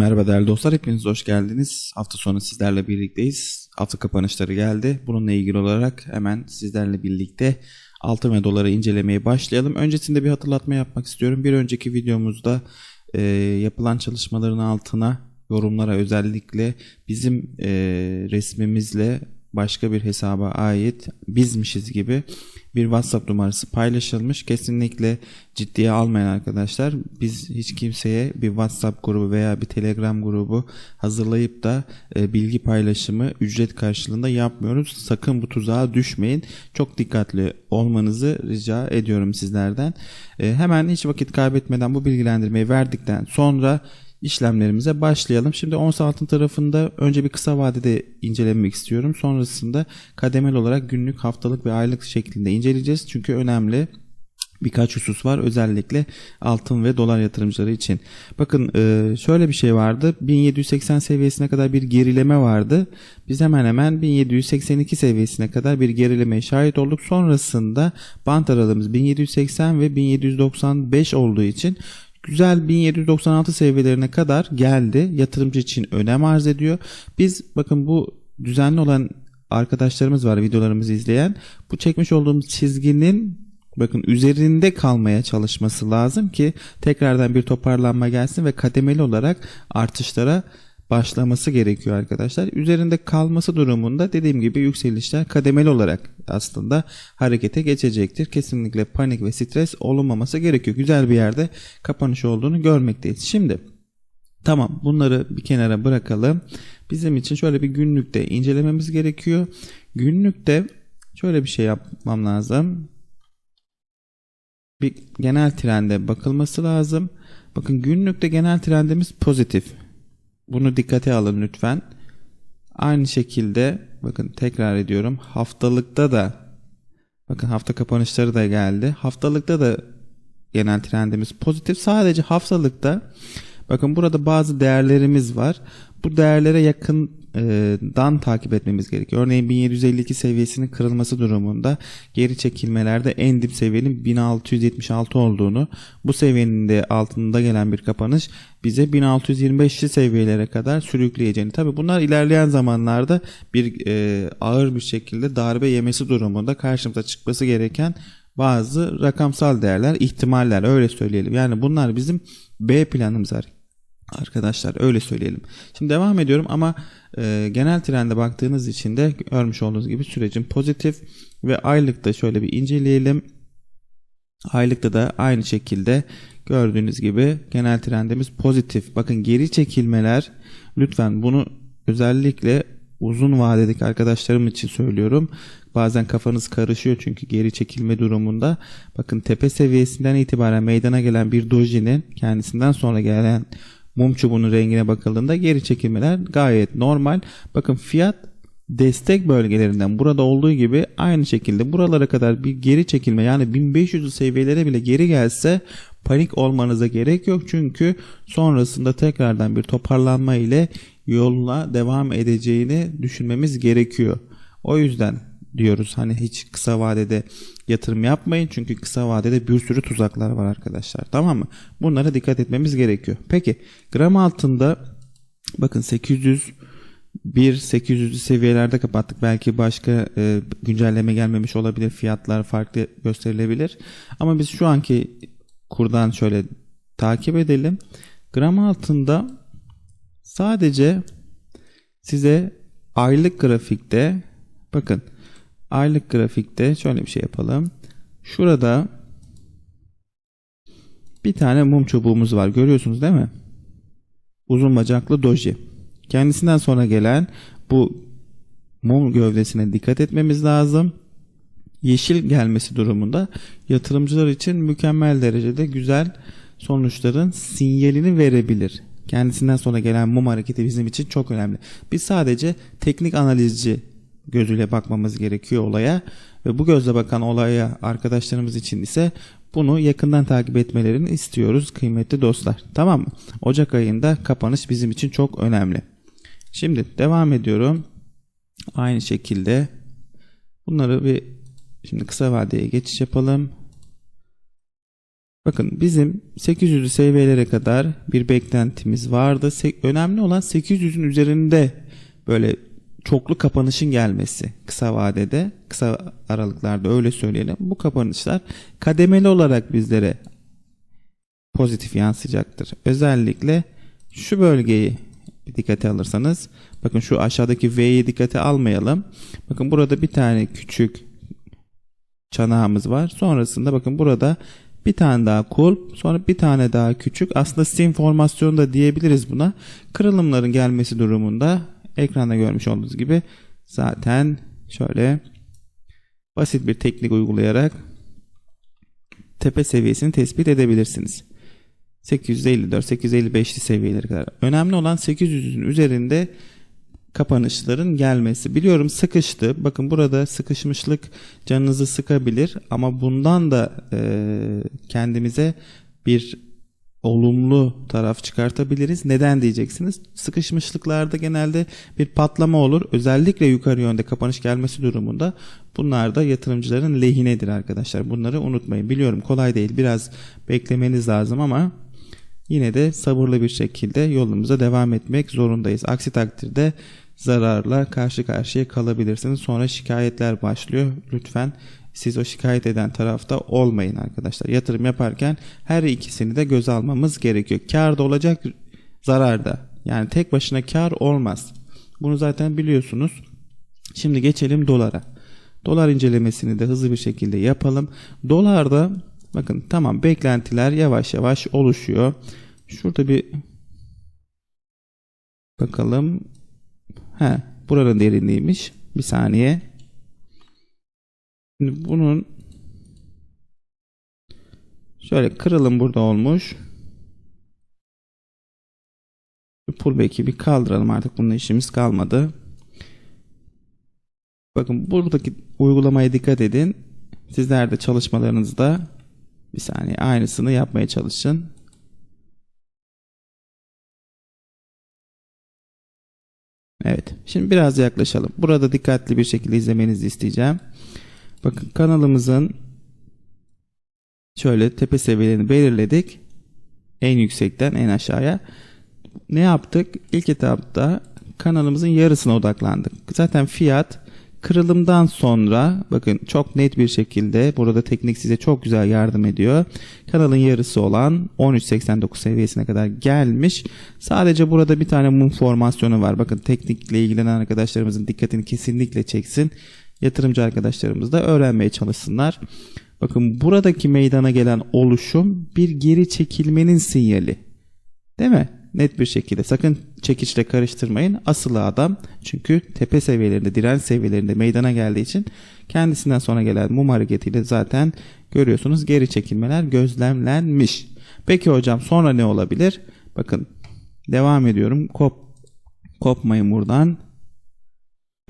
Merhaba değerli dostlar, hepiniz hoş geldiniz. Hafta sonu sizlerle birlikteyiz. Hafta kapanışları geldi. Bununla ilgili olarak hemen sizlerle birlikte altın ve doları incelemeye başlayalım. Öncesinde bir hatırlatma yapmak istiyorum. Bir önceki videomuzda e, yapılan çalışmaların altına yorumlara özellikle bizim e, resmimizle başka bir hesaba ait bizmişiz gibi bir WhatsApp numarası paylaşılmış. Kesinlikle ciddiye almayın arkadaşlar. Biz hiç kimseye bir WhatsApp grubu veya bir Telegram grubu hazırlayıp da e, bilgi paylaşımı ücret karşılığında yapmıyoruz. Sakın bu tuzağa düşmeyin. Çok dikkatli olmanızı rica ediyorum sizlerden. E, hemen hiç vakit kaybetmeden bu bilgilendirmeyi verdikten sonra işlemlerimize başlayalım. Şimdi ons altın tarafında önce bir kısa vadede incelemek istiyorum. Sonrasında kademeli olarak günlük, haftalık ve aylık şeklinde inceleyeceğiz. Çünkü önemli birkaç husus var özellikle altın ve dolar yatırımcıları için. Bakın e, şöyle bir şey vardı. 1780 seviyesine kadar bir gerileme vardı. Biz hemen hemen 1782 seviyesine kadar bir gerilemeye şahit olduk. Sonrasında bant aralığımız 1780 ve 1795 olduğu için güzel 1796 seviyelerine kadar geldi. Yatırımcı için önem arz ediyor. Biz bakın bu düzenli olan arkadaşlarımız var videolarımızı izleyen. Bu çekmiş olduğumuz çizginin bakın üzerinde kalmaya çalışması lazım ki tekrardan bir toparlanma gelsin ve kademeli olarak artışlara başlaması gerekiyor arkadaşlar. Üzerinde kalması durumunda dediğim gibi yükselişler kademeli olarak aslında harekete geçecektir. Kesinlikle panik ve stres olunmaması gerekiyor. Güzel bir yerde kapanış olduğunu görmekteyiz. Şimdi tamam bunları bir kenara bırakalım. Bizim için şöyle bir günlükte incelememiz gerekiyor. Günlükte şöyle bir şey yapmam lazım. Bir genel trende bakılması lazım. Bakın günlükte genel trendimiz pozitif. Bunu dikkate alın lütfen. Aynı şekilde bakın tekrar ediyorum. Haftalıkta da bakın hafta kapanışları da geldi. Haftalıkta da genel trendimiz pozitif. Sadece haftalıkta bakın burada bazı değerlerimiz var. Bu değerlere yakından takip etmemiz gerekiyor. Örneğin 1752 seviyesinin kırılması durumunda geri çekilmelerde en dip seviyenin 1676 olduğunu, bu seviyenin de altında gelen bir kapanış bize 1625'li seviyelere kadar sürükleyeceğini. Tabi bunlar ilerleyen zamanlarda bir e, ağır bir şekilde darbe yemesi durumunda karşımıza çıkması gereken bazı rakamsal değerler, ihtimaller öyle söyleyelim. Yani bunlar bizim B planımız arkadaşlar öyle söyleyelim. Şimdi devam ediyorum ama e, genel trende baktığınız için de görmüş olduğunuz gibi sürecin pozitif ve aylıkta şöyle bir inceleyelim. Aylıkta da aynı şekilde gördüğünüz gibi genel trendimiz pozitif. Bakın geri çekilmeler lütfen bunu özellikle uzun vadedeki arkadaşlarım için söylüyorum. Bazen kafanız karışıyor çünkü geri çekilme durumunda. Bakın tepe seviyesinden itibaren meydana gelen bir dojinin kendisinden sonra gelen mum çubuğunun rengine bakıldığında geri çekilmeler gayet normal. Bakın fiyat destek bölgelerinden burada olduğu gibi aynı şekilde buralara kadar bir geri çekilme yani 1500 seviyelere bile geri gelse panik olmanıza gerek yok. Çünkü sonrasında tekrardan bir toparlanma ile yoluna devam edeceğini düşünmemiz gerekiyor. O yüzden diyoruz hani hiç kısa vadede yatırım yapmayın çünkü kısa vadede bir sürü tuzaklar var arkadaşlar tamam mı? Bunlara dikkat etmemiz gerekiyor. Peki gram altında bakın 800 1 800'lü seviyelerde kapattık. Belki başka e, güncelleme gelmemiş olabilir. Fiyatlar farklı gösterilebilir. Ama biz şu anki kurdan şöyle takip edelim. Gram altında sadece size aylık grafikte bakın aylık grafikte şöyle bir şey yapalım. Şurada bir tane mum çubuğumuz var. Görüyorsunuz değil mi? Uzun bacaklı doji. Kendisinden sonra gelen bu mum gövdesine dikkat etmemiz lazım. Yeşil gelmesi durumunda yatırımcılar için mükemmel derecede güzel sonuçların sinyalini verebilir. Kendisinden sonra gelen mum hareketi bizim için çok önemli. Biz sadece teknik analizci gözüyle bakmamız gerekiyor olaya ve bu gözle bakan olaya arkadaşlarımız için ise bunu yakından takip etmelerini istiyoruz kıymetli dostlar. Tamam mı? Ocak ayında kapanış bizim için çok önemli. Şimdi devam ediyorum. Aynı şekilde bunları bir şimdi kısa vadeye geçiş yapalım. Bakın bizim 800'lü seviyelere kadar bir beklentimiz vardı. Se- Önemli olan 800'ün üzerinde böyle çoklu kapanışın gelmesi kısa vadede, kısa aralıklarda öyle söyleyelim. Bu kapanışlar kademeli olarak bizlere pozitif yansıyacaktır. Özellikle şu bölgeyi bir dikkate alırsanız bakın şu aşağıdaki V'yi dikkate almayalım. Bakın burada bir tane küçük çanağımız var. Sonrasında bakın burada bir tane daha kulp, sonra bir tane daha küçük. Aslında sim formasyonu da diyebiliriz buna. Kırılımların gelmesi durumunda ekranda görmüş olduğunuz gibi zaten şöyle basit bir teknik uygulayarak tepe seviyesini tespit edebilirsiniz. 854 855'li seviyelere kadar. Önemli olan 800'ün üzerinde kapanışların gelmesi. Biliyorum sıkıştı. Bakın burada sıkışmışlık canınızı sıkabilir ama bundan da e, kendimize bir olumlu taraf çıkartabiliriz. Neden diyeceksiniz? Sıkışmışlıklarda genelde bir patlama olur. Özellikle yukarı yönde kapanış gelmesi durumunda bunlar da yatırımcıların lehinedir arkadaşlar. Bunları unutmayın. Biliyorum kolay değil. Biraz beklemeniz lazım ama yine de sabırlı bir şekilde yolumuza devam etmek zorundayız. Aksi takdirde zararla karşı karşıya kalabilirsiniz. Sonra şikayetler başlıyor. Lütfen siz o şikayet eden tarafta olmayın arkadaşlar. Yatırım yaparken her ikisini de göz almamız gerekiyor. Kar da olacak, zarar da. Yani tek başına kar olmaz. Bunu zaten biliyorsunuz. Şimdi geçelim dolara. Dolar incelemesini de hızlı bir şekilde yapalım. Dolarda bakın tamam beklentiler yavaş yavaş oluşuyor. Şurada bir bakalım. He, buranın derinliğiymiş. Bir saniye. Şimdi bunun şöyle kırılım burada olmuş. Pullback'i bir kaldıralım artık bununla işimiz kalmadı. Bakın buradaki uygulamaya dikkat edin. Sizler de çalışmalarınızda bir saniye aynısını yapmaya çalışın. Evet. Şimdi biraz yaklaşalım. Burada dikkatli bir şekilde izlemenizi isteyeceğim. Bakın kanalımızın şöyle tepe seviyelerini belirledik. En yüksekten en aşağıya. Ne yaptık? İlk etapta kanalımızın yarısına odaklandık. Zaten fiyat kırılımdan sonra bakın çok net bir şekilde burada teknik size çok güzel yardım ediyor. Kanalın yarısı olan 13.89 seviyesine kadar gelmiş. Sadece burada bir tane mum formasyonu var. Bakın teknikle ilgilenen arkadaşlarımızın dikkatini kesinlikle çeksin. Yatırımcı arkadaşlarımız da öğrenmeye çalışsınlar. Bakın buradaki meydana gelen oluşum bir geri çekilmenin sinyali. Değil mi? net bir şekilde sakın çekiçle karıştırmayın. Asıl adam çünkü tepe seviyelerinde direnç seviyelerinde meydana geldiği için kendisinden sonra gelen mum hareketiyle zaten görüyorsunuz geri çekilmeler gözlemlenmiş. Peki hocam sonra ne olabilir? Bakın devam ediyorum. Kop kopmayın buradan.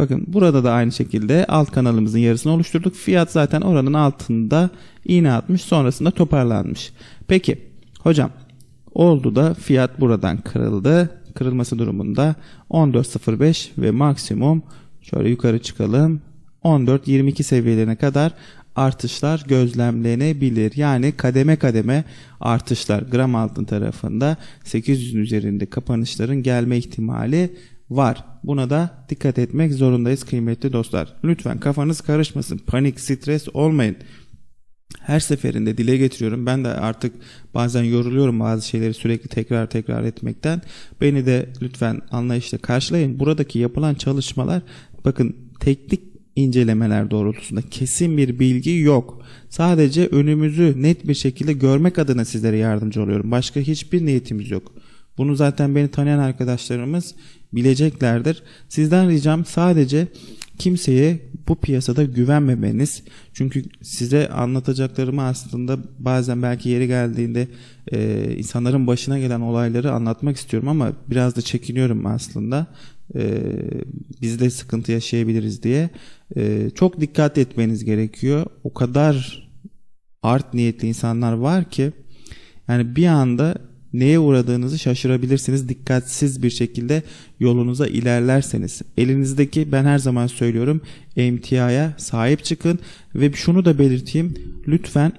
Bakın burada da aynı şekilde alt kanalımızın yarısını oluşturduk. Fiyat zaten oranın altında iğne atmış sonrasında toparlanmış. Peki hocam Oldu da fiyat buradan kırıldı. Kırılması durumunda 14.05 ve maksimum şöyle yukarı çıkalım. 14.22 seviyelerine kadar artışlar gözlemlenebilir. Yani kademe kademe artışlar gram altın tarafında 800'ün üzerinde kapanışların gelme ihtimali var. Buna da dikkat etmek zorundayız kıymetli dostlar. Lütfen kafanız karışmasın. Panik, stres olmayın her seferinde dile getiriyorum. Ben de artık bazen yoruluyorum bazı şeyleri sürekli tekrar tekrar etmekten. Beni de lütfen anlayışla karşılayın. Buradaki yapılan çalışmalar bakın teknik incelemeler doğrultusunda kesin bir bilgi yok. Sadece önümüzü net bir şekilde görmek adına sizlere yardımcı oluyorum. Başka hiçbir niyetimiz yok. Bunu zaten beni tanıyan arkadaşlarımız bileceklerdir. Sizden ricam sadece kimseye bu piyasada güvenmemeniz. Çünkü size anlatacaklarımı aslında bazen belki yeri geldiğinde e, insanların başına gelen olayları anlatmak istiyorum ama biraz da çekiniyorum aslında. E, biz de sıkıntı yaşayabiliriz diye. E, çok dikkat etmeniz gerekiyor. O kadar art niyetli insanlar var ki yani bir anda neye uğradığınızı şaşırabilirsiniz dikkatsiz bir şekilde yolunuza ilerlerseniz. Elinizdeki ben her zaman söylüyorum emtiaya sahip çıkın ve şunu da belirteyim lütfen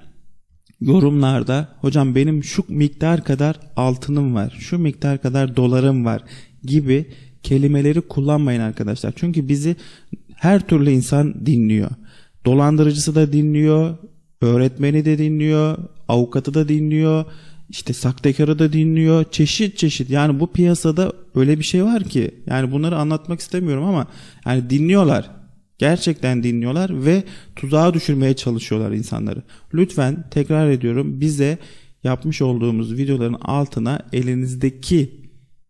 yorumlarda hocam benim şu miktar kadar altınım var, şu miktar kadar dolarım var gibi kelimeleri kullanmayın arkadaşlar. Çünkü bizi her türlü insan dinliyor. Dolandırıcısı da dinliyor, öğretmeni de dinliyor, avukatı da dinliyor, işte sahtekarı da dinliyor. Çeşit çeşit. Yani bu piyasada öyle bir şey var ki yani bunları anlatmak istemiyorum ama yani dinliyorlar. Gerçekten dinliyorlar ve tuzağa düşürmeye çalışıyorlar insanları. Lütfen tekrar ediyorum bize yapmış olduğumuz videoların altına elinizdeki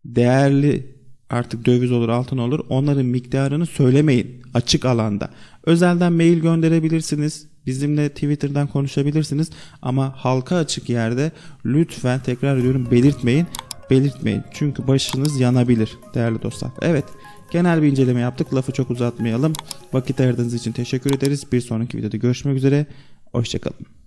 değerli artık döviz olur altın olur onların miktarını söylemeyin açık alanda. Özelden mail gönderebilirsiniz. Bizimle Twitter'dan konuşabilirsiniz ama halka açık yerde lütfen tekrar ediyorum belirtmeyin. Belirtmeyin. Çünkü başınız yanabilir değerli dostlar. Evet. Genel bir inceleme yaptık. Lafı çok uzatmayalım. Vakit ayırdığınız için teşekkür ederiz. Bir sonraki videoda görüşmek üzere. Hoşçakalın.